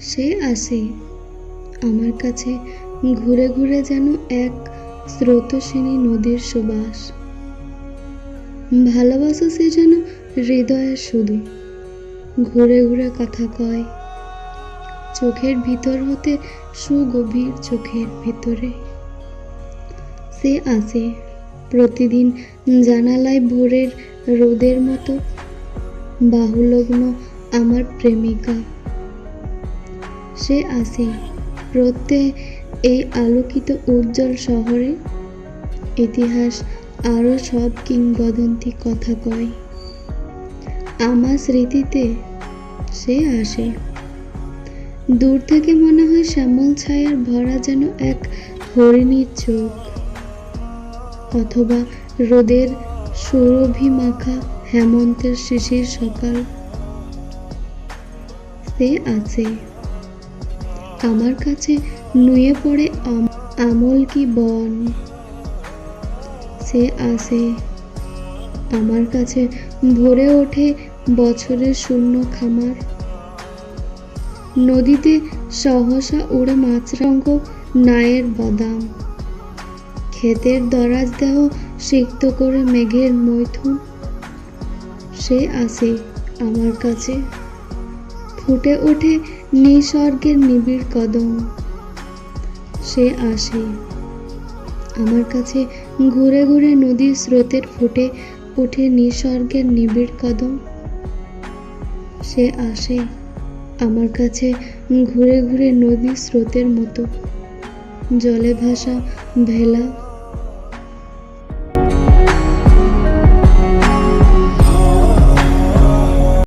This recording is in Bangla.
সে আসে। আমার কাছে ঘুরে ঘুরে যেন এক স্রোতস্বিনী নদীর সুবাস। ভালোবাসা সে যেন হৃদয়ে শুধু। ঘুরে ঘুরে কথা কয়। চোখের ভিতর হতে সুগভীর চোখের ভিতরে। সে আসে। প্রতিদিন জানালায় ভোরের রোদের মতো বাহুলগ্ন আমার প্রেমিকা। সে আসে। প্রত্যেক এই আলোকিত উজ্জ্বল শহরে ইতিহাস আরও সব কিংবদন্তি কথা কয়। আমার স্মৃতিতে সে আসে। দূর থেকে মনে হয় শ্যামল ছায়ার ভরা যেন এক হরিণীর চোখ। অথবা রোদের সুরভি মাখা হেমন্তের শিশির সকাল। সে আছে। আমার কাছে নুয়ে পড়ে আম- আমল কি বন? সে আসে আমার কাছে, ভরে ওঠে বছরের শূন্য খামার। নদীতে সহসা উড়ে মাছরঙ্গ নায়ের বদাম। ক্ষেতের দরাজ দেহ সিক্ত করে মেঘের মৈথুন। সে আসে আমার কাছে। ফুটে ওঠে নিসর্গের নিবিড় কদম। সে আসে। আমার কাছে ঘুরে ঘুরে নদীর স্রোতের ফুটে ওঠে নিসর্গের নিবিড় কদম। সে আসে আমার কাছে ঘুরে ঘুরে নদীর স্রোতের মতো। জলে ভাসা ভেলা